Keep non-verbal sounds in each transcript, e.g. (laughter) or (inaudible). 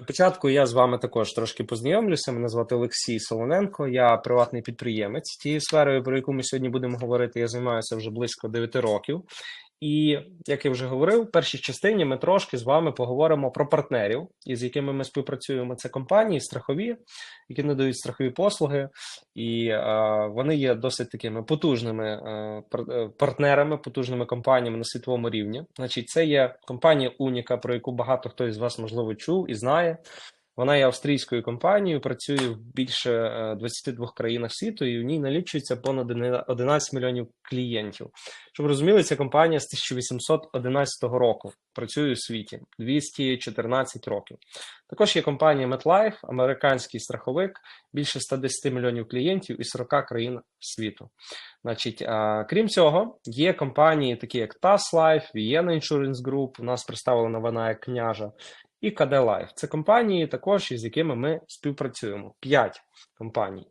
Для початку я з вами також трошки познайомлюся. Мене звати Олексій Солоненко, я приватний підприємець. Тією сферою, про яку ми сьогодні будемо говорити, я займаюся вже близько 9 років. І як я вже говорив, в першій частині ми трошки з вами поговоримо про партнерів, із якими ми співпрацюємо. Це компанії страхові, які надають страхові послуги, і е, вони є досить такими потужними е, е, партнерами, потужними компаніями на світовому рівні. Значить, це є компанія Уніка, про яку багато хто із вас можливо чув і знає. Вона є австрійською компанією, працює в більше е, 22 країнах світу, і в ній налічується понад 11 мільйонів клієнтів. Щоб розуміли, ця компанія з 1811 року працює у світі 214 років. Також є компанія MetLife, американський страховик, більше 110 мільйонів клієнтів із 40 країн світу. Значить, а, крім цього, є компанії, такі як TAS Life, Vienna Insurance Group, у нас представлена вона як княжа, і KD Life. Це компанії також, із якими ми співпрацюємо. П'ять компаній.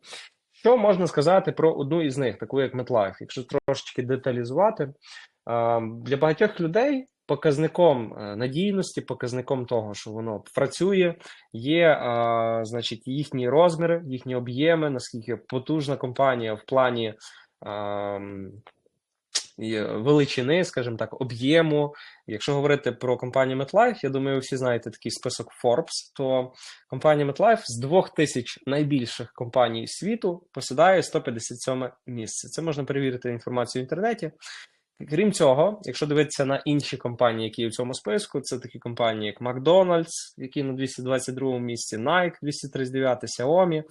Що можна сказати про одну із них, таку як MetLife? Якщо трошечки деталізувати, для багатьох людей показником е, надійності, показником того, що воно працює, є значить, їхні розміри, їхні об'єми, наскільки потужна компанія в плані величини, скажімо так, об'єму. Якщо говорити про компанію MetLife, я думаю, ви всі знаєте такий список Forbes, то компанія MetLife з 2000 найбільших компаній світу посідає 157 місце. Це можна перевірити інформацію в інтернеті. Крім цього, якщо дивитися на інші компанії, які в цьому списку, це такі компанії, як McDonald's, які на 222 місці, Nike 239, Xiaomi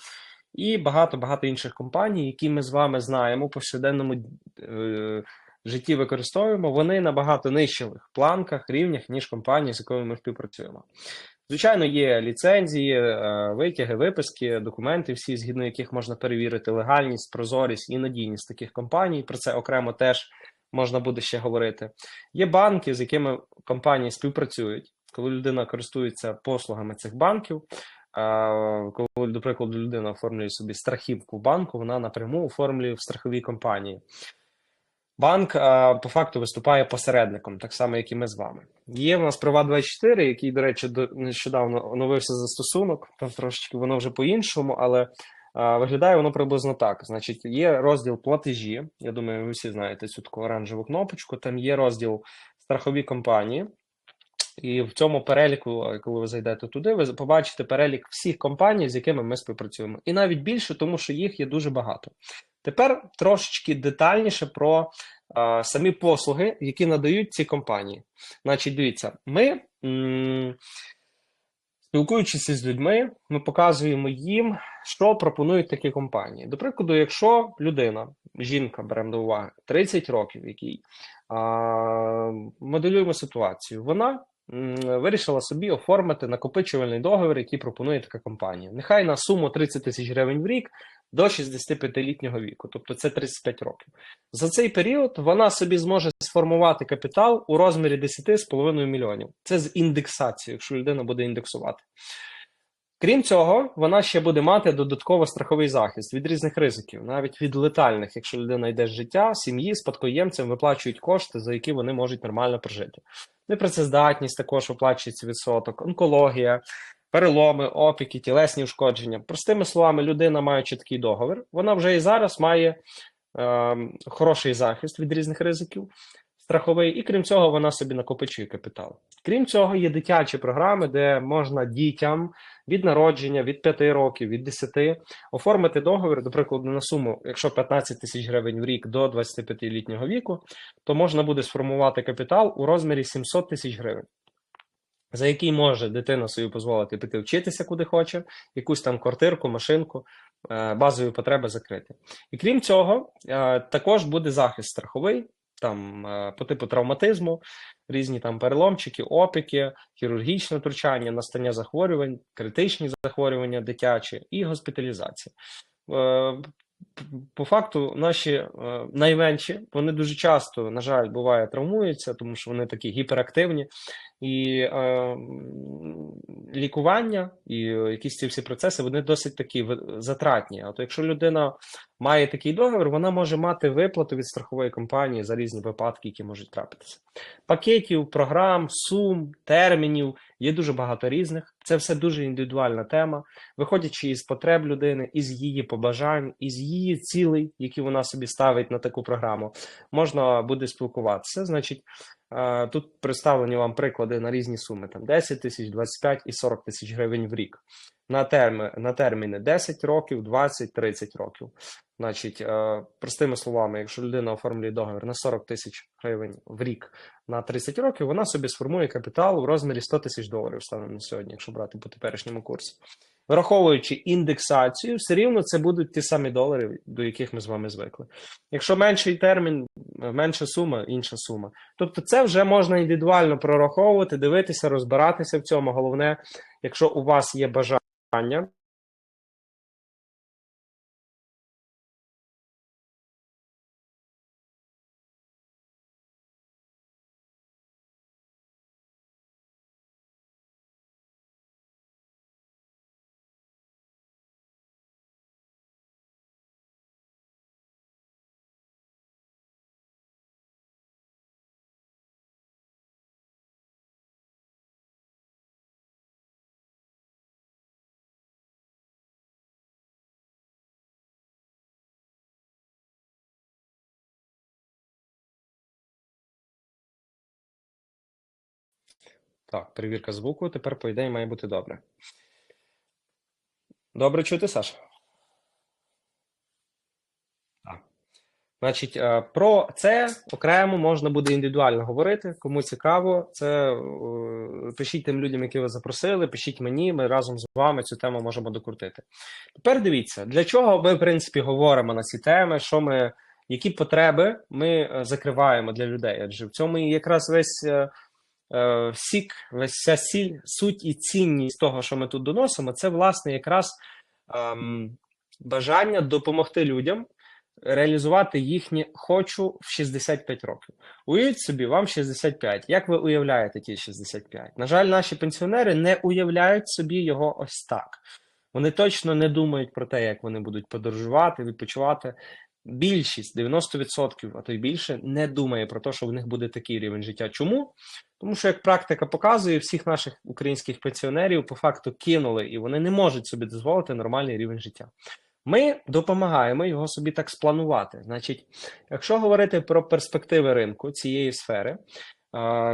і багато-багато інших компаній, які ми з вами знаємо у повсякденному е, житті використовуємо, вони на багато нижчих планках, рівнях, ніж компанії, з якими ми співпрацюємо. Звичайно, є ліцензії, е, витяги, виписки, документи, всі згідно яких можна перевірити легальність, прозорість і надійність таких компаній. Про це окремо теж можна буде ще говорити. Є банки, з якими компанії співпрацюють, коли людина користується послугами цих банків. Коли, до прикладу, людина оформлює собі страхівку в банку, вона напряму оформлює в страховій компанії. Банк а, по факту виступає посередником, так само, як і ми з вами. Є в нас Приват24, який, до речі, до- нещодавно оновився застосунок, там трошечки воно вже по-іншому, але а, виглядає воно приблизно так. Значить, є розділ платежі. Я думаю, ви всі знаєте цю таку оранжеву кнопочку. Там є розділ страхові компанії. І в цьому переліку, коли ви зайдете туди, ви побачите перелік всіх компаній, з якими ми співпрацюємо. І навіть більше, тому що їх є дуже багато. Тепер трошечки детальніше про а, самі послуги, які надають ці компанії. Значить, дивіться, ми, м, спілкуючись з людьми, ми показуємо їм, що пропонують такі компанії. До прикладу, якщо людина, жінка, беремо до уваги, 30 років, який а, моделюємо ситуацію, вона вирішила собі оформити накопичувальний договір, який пропонує така компанія. Нехай на суму 30 тисяч гривень в рік до 65-літнього віку, тобто це 35 років. За цей період вона собі зможе сформувати капітал у розмірі 10,5 мільйонів. Це з індексацією, якщо людина буде індексувати. Крім цього, вона ще буде мати додатково страховий захист від різних ризиків, навіть від летальних, якщо людина йде з життя, сім'ї спадкоємцям виплачують кошти, за які вони можуть нормально прожити. Непрацездатність також виплачується відсоток, онкологія, переломи, опіки, тілесні ушкодження. Простими словами, людина, маючи такий договір, вона вже і зараз має е, хороший захист від різних ризиків, страховий, і крім цього, вона собі накопичує капітал. Крім цього, є дитячі програми, де можна дітям від народження, від 5 років, від 10 оформити договір, до прикладу, на суму, якщо 15 тисяч гривень в рік до 25-літнього віку, то можна буде сформувати капітал у розмірі 700 тисяч гривень. За який може дитина собі дозволити піти вчитися куди хоче, якусь там квартирку, машинку, е, базові потреби закрити. І крім цього, е, також буде захист страховий, там е, по типу травматизму, різні там переломчики, опіки, хірургічне втручання, настання захворювань, критичні захворювання дитячі і госпіталізація. По факту, наші найменші вони дуже часто, на жаль, буває травмуються, тому що вони такі гіперактивні. І е, лікування і е, якісь ці всі процеси вони досить такі затратні. А то якщо людина має такий договір, вона може мати виплату від страхової компанії за різні випадки, які можуть трапитися. Пакетів, програм, сум, термінів є дуже багато різних. Це все дуже індивідуальна тема, виходячи із потреб людини, із її побажань, із її цілей, які вона собі ставить на таку програму, можна буде спілкуватися. Значить, тут представлені вам приклади на різні суми: там 10 тисяч, 25 і 40 тисяч гривень в рік. На, терми, на терміни 10 років, 20, 30 років. Значить, е, простими словами, якщо людина оформлює договір на 40 тисяч гривень в рік на 30 років, вона собі сформує капітал у розмірі 100 тисяч доларів станом на сьогодні, якщо брати по теперішньому курсі. Враховуючи індексацію, все рівно це будуть ті самі долари, до яких ми з вами звикли. Якщо менший термін, менша сума, інша сума. Тобто, це вже можна індивідуально прораховувати, дивитися, розбиратися в цьому. Головне, якщо у вас є бажання. Так, перевірка звуку. Тепер, по ідеї, має бути добре. Добре чути, Саш? Так. Значить, е, про це окремо можна буде індивідуально говорити. Кому цікаво, це е, пишіть тим людям, які ви запросили, пишіть мені, ми разом з вами цю тему можемо докрутити. Тепер дивіться, для чого ми, в принципі, говоримо на ці теми, що ми, які потреби ми е, закриваємо для людей. Адже в цьому якраз весь сік, весь вся сіль, суть і цінність того, що ми тут доносимо, це власне якраз ем, бажання допомогти людям реалізувати їхнє хочу в 65 років. Уявіть собі, вам 65. Як ви уявляєте ті 65? На жаль, наші пенсіонери не уявляють собі його ось так. Вони точно не думають про те, як вони будуть подорожувати, відпочивати. Більшість 90%, а то й більше, не думає про те, що в них буде такий рівень життя. Чому? Тому що, як практика показує, всіх наших українських пенсіонерів по факту кинули, і вони не можуть собі дозволити нормальний рівень життя. Ми допомагаємо його собі так спланувати. Значить, якщо говорити про перспективи ринку цієї сфери,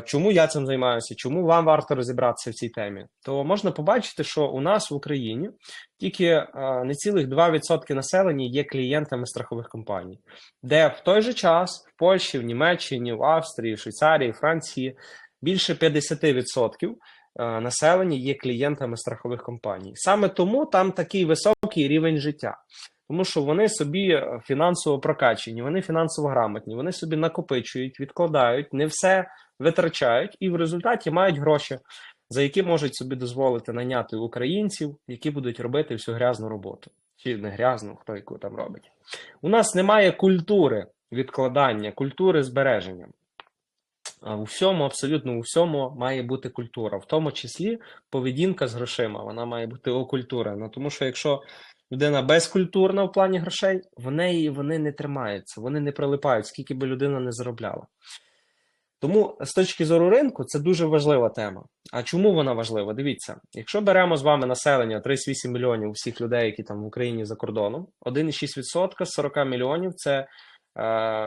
чому я цим займаюся, чому вам варто розібратися в цій темі, то можна побачити, що у нас в Україні тільки не цілих 2% населення є клієнтами страхових компаній, де в той же час в Польщі, в Німеччині, в Австрії, в Швейцарії, Франції більше 50% е, населення є клієнтами страхових компаній. Саме тому там такий високий рівень життя. Тому що вони собі е, фінансово прокачені, вони фінансово грамотні, вони собі накопичують, відкладають, не все витрачають і в результаті мають гроші, за які можуть собі дозволити наняти українців, які будуть робити всю грязну роботу. Чи не грязну, хто яку там робить. У нас немає культури відкладання, культури збереження. А У всьому, абсолютно у всьому має бути культура, в тому числі поведінка з грошима. Вона має бути окультурена. Тому що якщо людина безкультурна в плані грошей, в неї вони не тримаються, вони не прилипають, скільки би людина не заробляла. Тому з точки зору ринку це дуже важлива тема. А чому вона важлива? Дивіться, якщо беремо з вами населення 38 мільйонів всіх людей, які там в Україні за кордоном, 1,6% з 40 мільйонів це Е,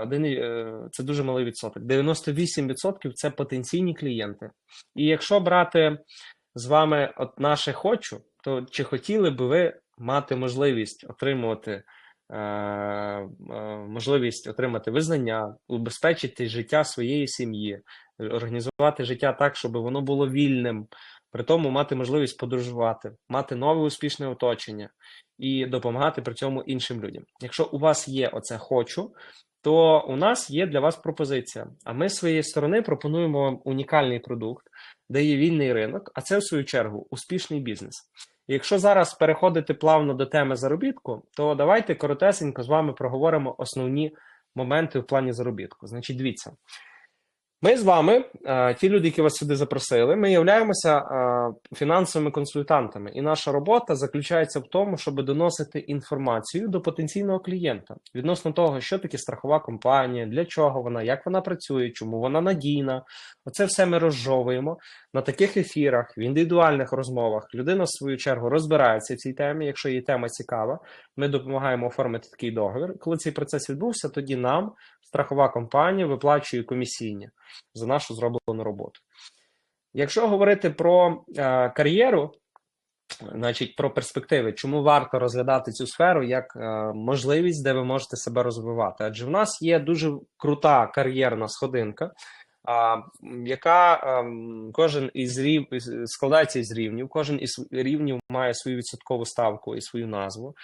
один, е, це дуже малий відсоток. 98% це потенційні клієнти. І якщо брати з вами от наше хочу, то чи хотіли би ви мати можливість отримувати е, е, можливість отримати визнання, убезпечити життя своєї сім'ї, організувати життя так, щоб воно було вільним, при тому мати можливість подорожувати, мати нове успішне оточення і допомагати при цьому іншим людям. Якщо у вас є оце хочу, то у нас є для вас пропозиція. А ми з своєї сторони пропонуємо вам унікальний продукт, де є вільний ринок, а це в свою чергу успішний бізнес. Якщо зараз переходити плавно до теми заробітку, то давайте коротесенько з вами проговоримо основні моменти в плані заробітку. Значить, дивіться. Ми з вами, е, ті люди, які вас сюди запросили, ми являємося е, фінансовими консультантами, і наша робота заключається в тому, щоб доносити інформацію до потенційного клієнта відносно того, що таке страхова компанія, для чого вона, як вона працює, чому вона надійна. Оце все ми розжовуємо на таких ефірах, в індивідуальних розмовах. Людина, в свою чергу, розбирається в цій темі. Якщо їй тема цікава, ми допомагаємо оформити такий договір. Коли цей процес відбувся, тоді нам страхова компанія виплачує комісійні за нашу зроблену роботу. Якщо говорити про е, кар'єру, значить про перспективи, чому варто розглядати цю сферу як е, можливість, де ви можете себе розвивати? Адже в нас є дуже крута кар'єрна сходинка, яка а, кожен із рів складається із рівнів, кожен із рівнів має свою відсоткову ставку і свою назву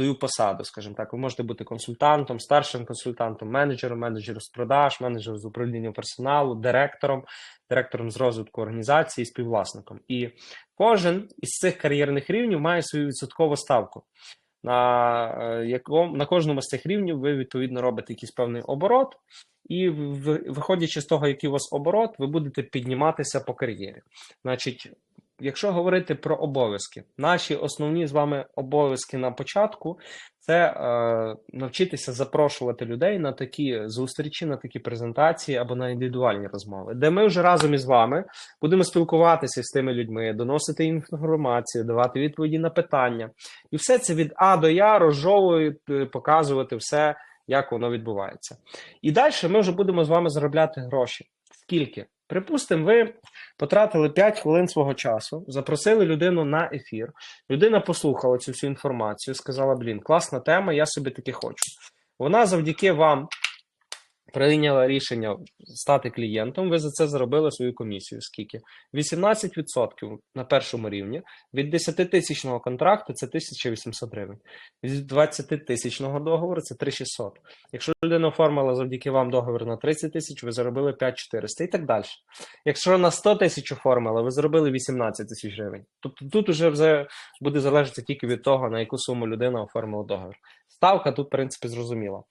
свою посаду, скажімо так. Ви можете бути консультантом, старшим консультантом, менеджером, менеджером з продаж, менеджером з управління персоналу, директором, директором з розвитку організації, співвласником. І кожен із цих кар'єрних рівнів має свою відсоткову ставку. На е, якому на кожному з цих рівнів ви відповідно робите якийсь певний оборот, і виходячи з того, який у вас оборот, ви будете підніматися по кар'єрі. Значить, якщо говорити про обов'язки, наші основні з вами обов'язки на початку це е, навчитися запрошувати людей на такі зустрічі, на такі презентації або на індивідуальні розмови, де ми вже разом із вами будемо спілкуватися з тими людьми, доносити інформацію, давати відповіді на питання, і все це від А до Я розжовувати, показувати все. Як воно відбувається, і далі ми вже будемо з вами заробляти гроші. Скільки? Припустимо, ви потратили 5 хвилин свого часу, запросили людину на ефір. Людина послухала цю всю інформацію, сказала: Блін, класна тема, я собі таки хочу. Вона завдяки вам прийняла рішення стати клієнтом, ви за це заробили свою комісію. Скільки? 18% на першому рівні. Від 10 тисячного контракту це 1800 гривень. Від 20 тисячного договору це 3600. Якщо людина оформила завдяки вам договір на 30 тисяч, ви заробили 5400 і так далі. Якщо на 100 тисяч оформила, ви заробили 18 тисяч гривень. Тобто тут вже буде залежати тільки від того, на яку суму людина оформила договір. Ставка тут, в принципі, зрозуміла.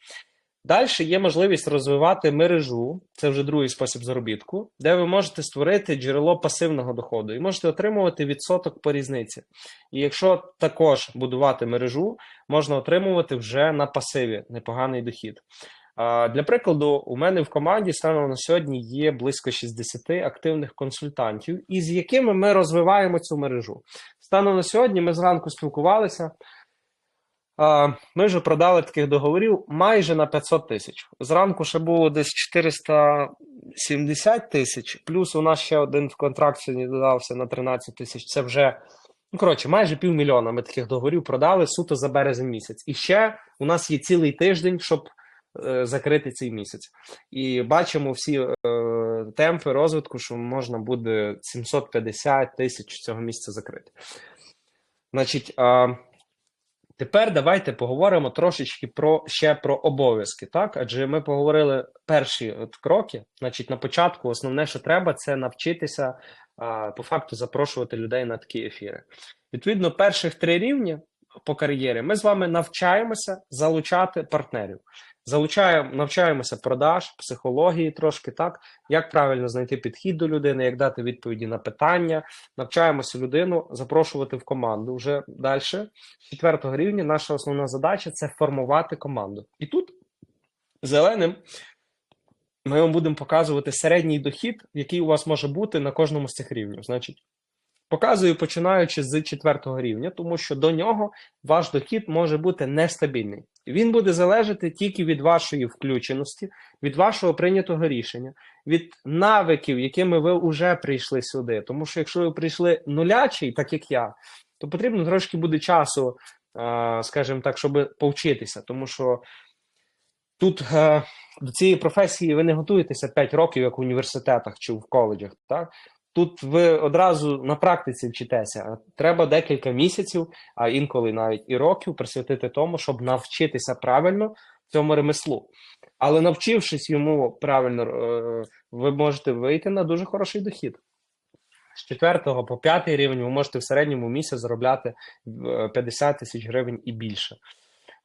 Далі є можливість розвивати мережу, це вже другий спосіб заробітку, де ви можете створити джерело пасивного доходу і можете отримувати відсоток по різниці. І якщо також будувати мережу, можна отримувати вже на пасиві непоганий дохід. Для прикладу, у мене в команді станом на сьогодні є близько 60 активних консультантів, із якими ми розвиваємо цю мережу. Станом на сьогодні ми зранку спілкувалися. Ми вже продали таких договорів майже на 500 тисяч. Зранку ще було десь 470 тисяч, плюс у нас ще один в контракт сьогодні додався на 13 тисяч. Це вже, ну коротше, майже півмільйона ми таких договорів продали суто за березень місяць. І ще у нас є цілий тиждень, щоб е, закрити цей місяць. І бачимо всі е, темпи розвитку, що можна буде 750 тисяч цього місяця закрити. Значить. Е, Тепер давайте поговоримо трошечки про ще про обов'язки, так? Адже ми поговорили перші от кроки. Значить, на початку основне, що треба, це навчитися а, по факту запрошувати людей на такі ефіри. Відповідно, перших три рівні по кар'єрі ми з вами навчаємося залучати партнерів. Залучаємо, навчаємося продаж, психології трошки так, як правильно знайти підхід до людини, як дати відповіді на питання. Навчаємося людину запрошувати в команду. Вже далі, четвертого рівня, наша основна задача це формувати команду. І тут зеленим ми вам будемо показувати середній дохід, який у вас може бути на кожному з цих рівнів. Значить, Показую, починаючи з четвертого рівня, тому що до нього ваш дохід може бути нестабільний. Він буде залежати тільки від вашої включеності, від вашого прийнятого рішення, від навиків, якими ви вже прийшли сюди. Тому що якщо ви прийшли нулячий, так як я, то потрібно трошки буде часу, скажімо так, щоб повчитися. Тому що тут до цієї професії ви не готуєтеся 5 років, як в університетах чи в коледжах. так? Тут ви одразу на практиці вчитеся. Треба декілька місяців, а інколи навіть і років присвятити тому, щоб навчитися правильно цьому ремеслу. Але навчившись йому правильно, е, ви можете вийти на дуже хороший дохід. З 4 по 5 рівень ви можете в середньому місяць заробляти 50 е, тисяч гривень і більше.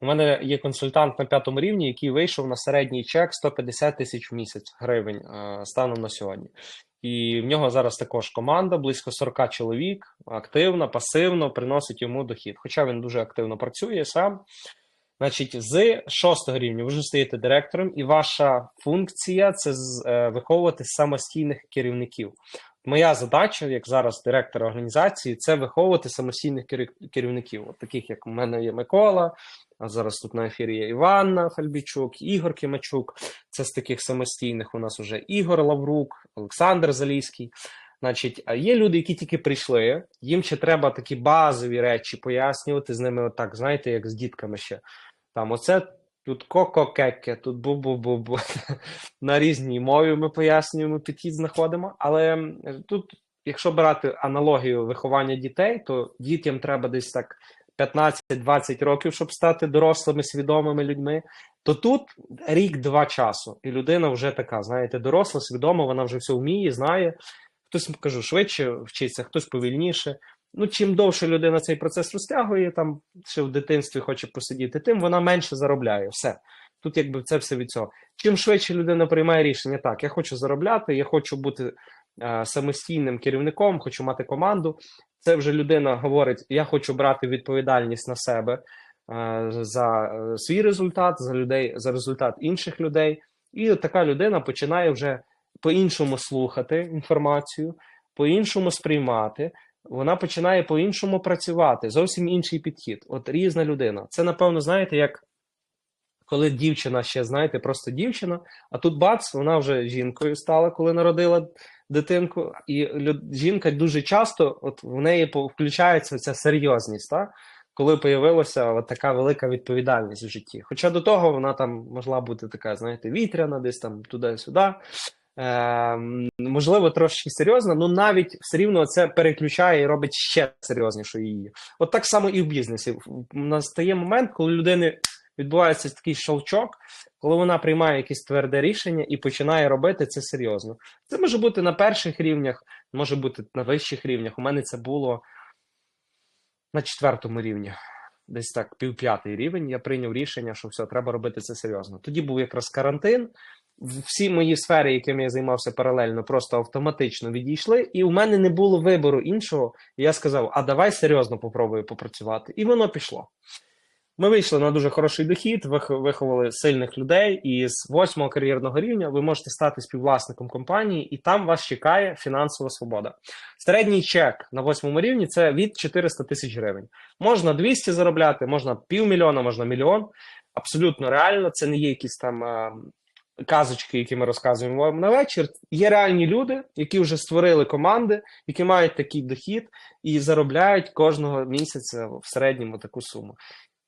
У мене є консультант на п'ятому рівні, який вийшов на середній чек 150 тисяч в місяць гривень е, станом на сьогодні. І в нього зараз також команда, близько 40 чоловік, активно, пасивно приносить йому дохід. Хоча він дуже активно працює сам. Значить, з шостого рівня ви вже стаєте директором, і ваша функція це е, виховувати самостійних керівників. Моя задача, як зараз директора організації, це виховувати самостійних керівників, от таких як у мене є Микола. А зараз тут на ефірі є Іванна Фальбічук, Ігор Кимачук. Це з таких самостійних у нас уже Ігор Лаврук, Олександр Заліський. Значить, є люди, які тільки прийшли, їм ще треба такі базові речі пояснювати з ними, отак, знаєте, як з дітками ще. Там оце тут коко-кеке, тут бу-бу-бу-бу. (laughs) На різній мові ми пояснюємо, підхід знаходимо. Але тут, якщо брати аналогію виховання дітей, то дітям треба десь так 15-20 років, щоб стати дорослими, свідомими людьми. То тут рік-два часу, і людина вже така, знаєте, доросла, свідома, вона вже все вміє, знає. Хтось кажу, швидше вчиться, хтось повільніше. Ну, чим довше людина цей процес розтягує, там ще в дитинстві хоче посидіти, тим вона менше заробляє. Все. Тут якби це все від цього. Чим швидше людина приймає рішення, так, я хочу заробляти, я хочу бути е, самостійним керівником, хочу мати команду. Це вже людина говорить: я хочу брати відповідальність на себе е, за е, свій результат, за людей, за результат інших людей. І така людина починає вже по-іншому слухати інформацію, по-іншому сприймати. Вона починає по-іншому працювати, зовсім інший підхід. От різна людина. Це, напевно, знаєте, як коли дівчина ще, знаєте, просто дівчина, а тут бац, вона вже жінкою стала, коли народила дитинку. І жінка дуже часто, от в неї включається ця серйозність, так? коли появилася от така велика відповідальність в житті. Хоча до того вона там могла бути така, знаєте, вітряна, десь там туди-сюди. Е, можливо, трошки серйозна, але навіть все рівно це переключає і робить ще серйознішою її. От так само і в бізнесі. Настає момент, коли людини відбувається такий щелчок, коли вона приймає якесь тверде рішення і починає робити це серйозно. Це може бути на перших рівнях, може бути на вищих рівнях. У мене це було на четвертому рівні. Десь так, півп'ятий рівень. Я прийняв рішення, що все, треба робити це серйозно. Тоді був якраз карантин. Всі мої сфери, якими я займався паралельно, просто автоматично відійшли, і у мене не було вибору іншого. Я сказав: а давай серйозно попробую попрацювати. І воно пішло. Ми вийшли на дуже хороший дохід, виховали сильних людей, і з восьмого кар'єрного рівня ви можете стати співвласником компанії, і там вас чекає фінансова свобода. Середній чек на восьмому рівні це від 400 тисяч гривень. Можна 200 заробляти, можна півмільйона, можна мільйон. Абсолютно реально, це не є якісь там е, казочки, які ми розказуємо вам на вечір. Є реальні люди, які вже створили команди, які мають такий дохід і заробляють кожного місяця в середньому таку суму.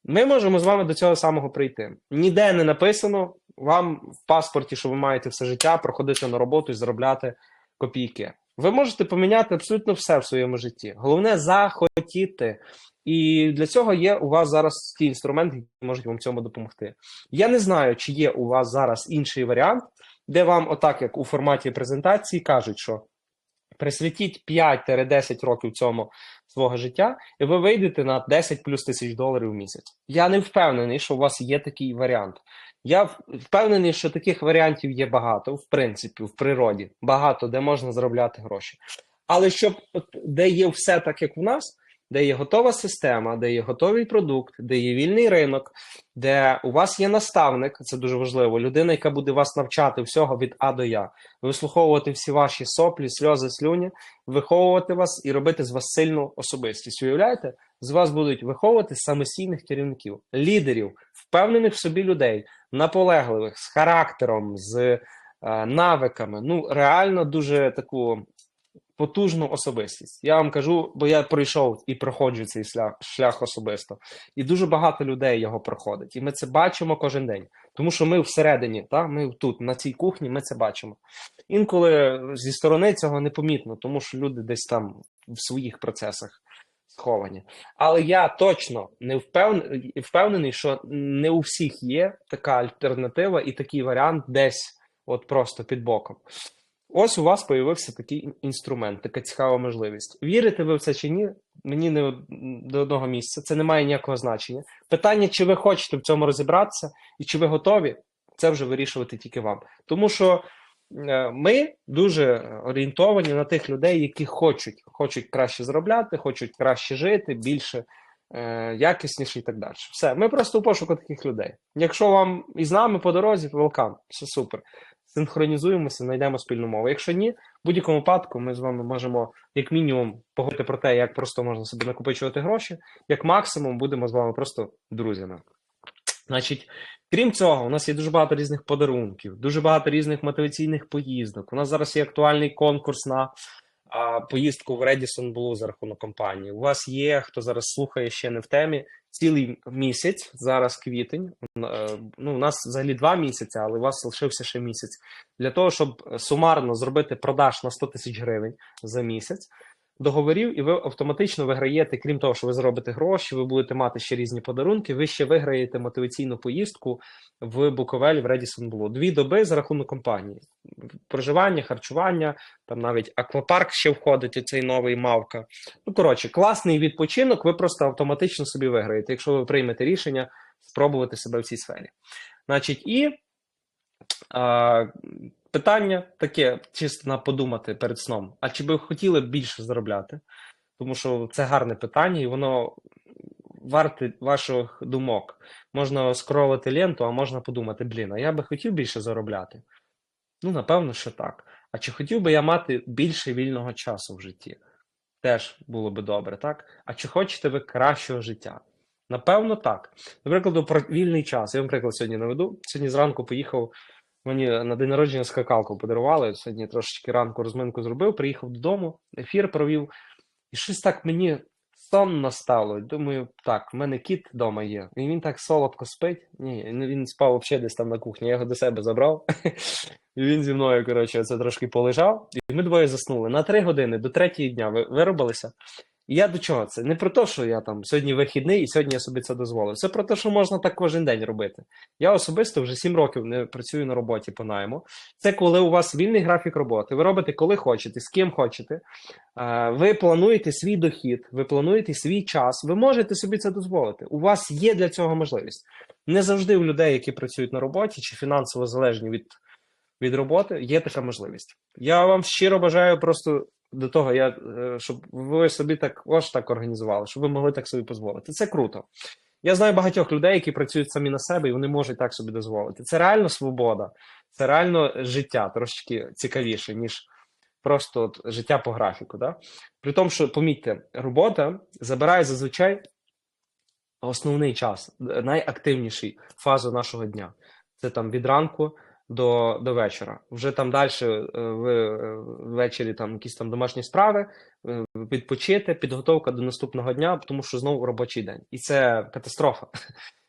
Ми можемо з вами до цього самого прийти. Ніде не написано вам в паспорті, що ви маєте все життя проходити на роботу і заробляти копійки. Ви можете поміняти абсолютно все в своєму житті. Головне захотіти. І для цього є у вас зараз ті інструменти, які можуть вам цьому допомогти. Я не знаю, чи є у вас зараз інший варіант, де вам, отак як у форматі презентації, кажуть, що присвятіть 5-10 років цьому свого життя, і ви вийдете на 10 плюс тисяч доларів в місяць. Я не впевнений, що у вас є такий варіант. Я впевнений, що таких варіантів є багато, в принципі, в природі, багато де можна заробляти гроші. Але щоб де є все так, як у нас, де є готова система, де є готовий продукт, де є вільний ринок, де у вас є наставник, це дуже важливо, людина, яка буде вас навчати всього від А до Я, вислуховувати всі ваші соплі, сльози, слюні, виховувати вас і робити з вас сильну особистість. Уявляєте? З вас будуть виховувати самостійних керівників, лідерів, впевнених в собі людей, наполегливих, з характером, з е, навиками. Ну, реально дуже таку потужну особистість. Я вам кажу, бо я пройшов і проходжу цей шлях, шлях особисто, і дуже багато людей його проходить. І ми це бачимо кожен день. Тому що ми всередині, та, ми тут, на цій кухні, ми це бачимо. Інколи зі сторони цього непомітно, тому що люди десь там в своїх процесах сховані. Але я точно не впевнений, впевнений, що не у всіх є така альтернатива і такий варіант десь, от просто під боком. ось у вас появився такий інструмент, така цікава можливість. Вірите ви в це чи ні? Мені не до одного місця. Це не має ніякого значення. Питання, чи ви хочете в цьому розібратися, і чи ви готові, це вже вирішувати тільки вам. Тому що ми дуже орієнтовані на тих людей, які хочуть, хочуть краще заробляти, хочуть краще жити, більше е, якісніше і так далі. Все, ми просто у пошуку таких людей. Якщо вам і з нами по дорозі, велкам, все супер. Синхронізуємося, знайдемо спільну мову. Якщо ні, в будь-якому випадку ми з вами можемо, як мінімум, поговорити про те, як просто можна собі накопичувати гроші, як максимум будемо з вами просто друзями. Значить, крім цього, у нас є дуже багато різних подарунків, дуже багато різних мотиваційних поїздок. У нас зараз є актуальний конкурс на а, поїздку в Redison Blue за рахунок компанії. У вас є, хто зараз слухає ще не в темі, цілий місяць, зараз квітень. Е, Ну, у нас взагалі два місяці, але у вас лишився ще місяць. Для того, щоб сумарно зробити продаж на 100 тисяч гривень за місяць. Договорів, і ви автоматично виграєте, крім того, що ви заробите гроші, ви будете мати ще різні подарунки. Ви ще виграєте мотиваційну поїздку в Буковель в Redison Blue. Дві доби за рахунок компанії. Проживання, харчування, там навіть аквапарк ще входить, цей новий мавка. Ну, коротше, класний відпочинок, ви просто автоматично собі виграєте, якщо ви приймете рішення спробувати себе в цій сфері. Значить, і а, питання таке, чисто на подумати перед сном. А чи би хотіли більше заробляти? Тому що це гарне питання, і воно варте ваших думок. Можна скролити ленту, а можна подумати: блін, а я би хотів більше заробляти. Ну, напевно, що так. А чи хотів би я мати більше вільного часу в житті? Теж було би добре, так? А чи хочете ви кращого життя? Напевно, так. Наприклад, про вільний час. Я вам приклад сьогодні наведу. Сьогодні зранку поїхав. Мені на день народження скакалку подарували. Сьогодні трошечки ранку розминку зробив, приїхав додому, ефір провів. І щось так мені сонно стало. Думаю, так, в мене кіт вдома є. І він так солодко спить. Ні, ну, він спав взагалі десь там на кухні. Я його до себе забрав. (laughs) І він зі мною, коротше, це трошки полежав. І ми двоє заснули. На три години до третього дня ви виробилися. Я до чого це? Не про те, що я там сьогодні вихідний і сьогодні я собі це дозволив. Це про те, що можна так кожен день робити. Я особисто вже 7 років не працюю на роботі по найму. Це коли у вас вільний графік роботи. Ви робите коли хочете, з ким хочете. Ви плануєте свій дохід, ви плануєте свій час. Ви можете собі це дозволити. У вас є для цього можливість. Не завжди у людей, які працюють на роботі чи фінансово залежні від, від роботи, є така можливість. Я вам щиро бажаю просто до того, я, е, щоб ви собі так так організували, щоб ви могли так собі дозволити. Це круто. Я знаю багатьох людей, які працюють самі на себе, і вони можуть так собі дозволити. Це реально свобода, це реально життя трошки цікавіше, ніж просто от життя по графіку. Да? При тому, що помітьте, робота забирає зазвичай основний час, найактивніший фазу нашого дня. Це там від ранку до, до вечора. Вже там далі ви е, ввечері там якісь там домашні справи, е, відпочити, підготовка до наступного дня, тому що знову робочий день. І це катастрофа. (laughs)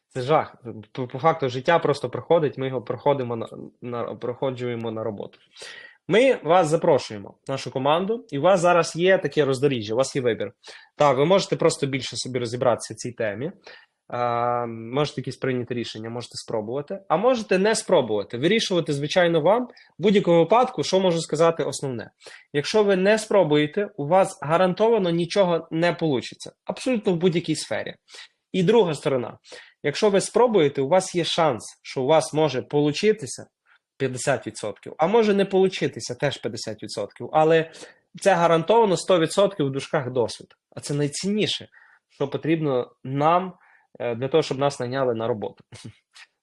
Це жах. По, факту життя просто проходить, ми його проходимо на, на проходжуємо на роботу. Ми вас запрошуємо, нашу команду, і у вас зараз є таке роздоріжжя, у вас є вибір. Так, ви можете просто більше собі розібратися в цій темі. Можете якісь прийняти рішення, можете спробувати, а можете не спробувати. Вирішувати, звичайно, вам в будь-якому випадку, що можу сказати, основне. Якщо ви не спробуєте, у вас гарантовано нічого не вийде. Абсолютно в будь-якій сфері. І друга сторона: якщо ви спробуєте, у вас є шанс, що у вас може получитися 50%, а може не получитися теж 50%, але це гарантовано 100% в дужках досвід. А це найцінніше, що потрібно нам для того, щоб нас найняли на роботу. (laughs)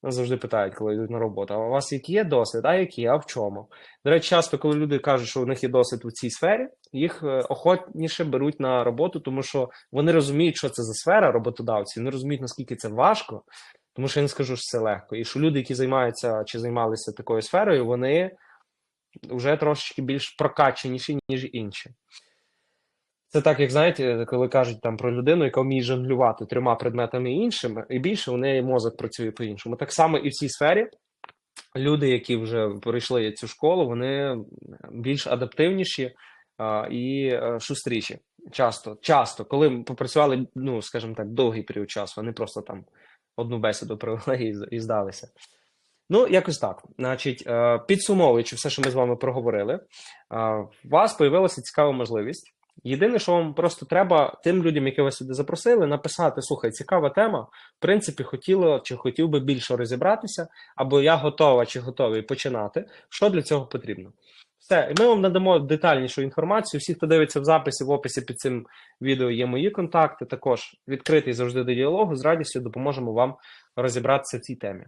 Нас завжди питають, коли йдуть на роботу, а у вас який є досвід, а який, а в чому? До речі, часто, коли люди кажуть, що у них є досвід у цій сфері, їх е, охотніше беруть на роботу, тому що вони розуміють, що це за сфера роботодавців, вони розуміють, наскільки це важко, тому що я не скажу, що це легко. І що люди, які займаються чи займалися такою сферою, вони вже трошечки більш прокаченіші, ніж інші. Це так, як знаєте, коли кажуть там про людину, яка вміє жонглювати трьома предметами іншими, і більше у неї мозок працює по-іншому. Так само і в цій сфері люди, які вже пройшли цю школу, вони більш адаптивніші а, і а, шустріші. Часто, часто, коли попрацювали, ну скажімо так, довгий період часу, вони просто там одну бесіду провели і, і здалися. Ну, якось так. Значить, е, підсумовуючи все, що ми з вами проговорили, е, у вас появилася цікава можливість. Єдине, що вам просто треба тим людям, які вас сюди запросили, написати: слухай, цікава тема. В принципі, хотіло чи хотів би більше розібратися, або я готова чи готовий починати. Що для цього потрібно? Все, і ми вам надамо детальнішу інформацію. Всі, хто дивиться в записі, в описі під цим відео є мої контакти. Також відкритий завжди до діалогу. З радістю допоможемо вам розібратися в цій темі.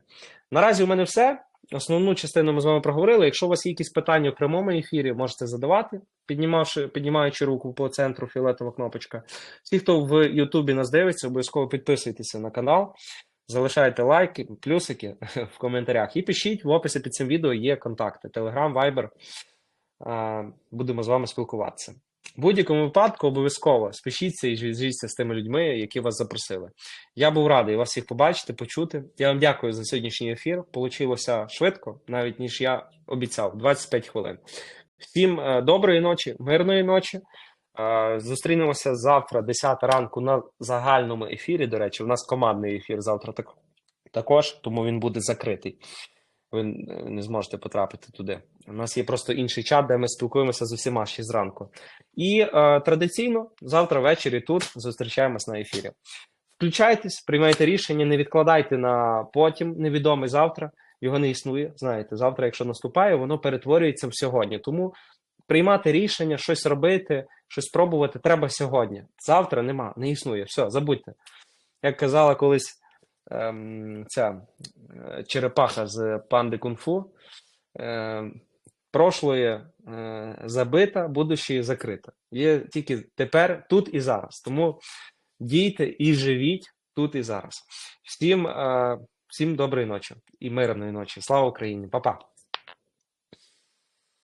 Наразі у мене все. Основну частину ми з вами проговорили. Якщо у вас є якісь питання в прямому ефірі, можете задавати, піднімавши, піднімаючи руку по центру фіолетова кнопочка. Всі, хто в Ютубі нас дивиться, обов'язково підписуйтеся на канал, залишайте лайки, плюсики (laughs) в коментарях і пишіть в описі під цим відео є контакти: Telegram, Viber. Будемо з вами спілкуватися. В будь-якому випадку обов'язково спишіться і зв'яжіться з тими людьми, які вас запросили. Я був радий вас всіх побачити, почути. Я вам дякую за сьогоднішній ефір. Получилося швидко, навіть ніж я обіцяв, 25 хвилин. Всім е, доброї ночі, мирної ночі. Е, Зустрінемося завтра, 10 ранку, на загальному ефірі. До речі, у нас командний ефір завтра також, тому він буде закритий. Ви не зможете потрапити туди. У нас є просто інший чат, де ми спілкуємося з усіма ще зранку. І е, традиційно завтра ввечері тут зустрічаємось на ефірі. Включайтесь, приймайте рішення, не відкладайте на потім, невідомий завтра. Його не існує. Знаєте, завтра, якщо наступає, воно перетворюється в сьогодні. Тому приймати рішення, щось робити, щось спробувати треба сьогодні. Завтра нема, не існує. Все, забудьте. Як казала колись ем, ця е, черепаха з панди кунг-фу, Ем, прошлої е, забита, будущее закрита. Є тільки тепер, тут і зараз. Тому дійте і живіть тут і зараз. Всім, е, всім доброї ночі і мирної ночі. Слава Україні, Па-па.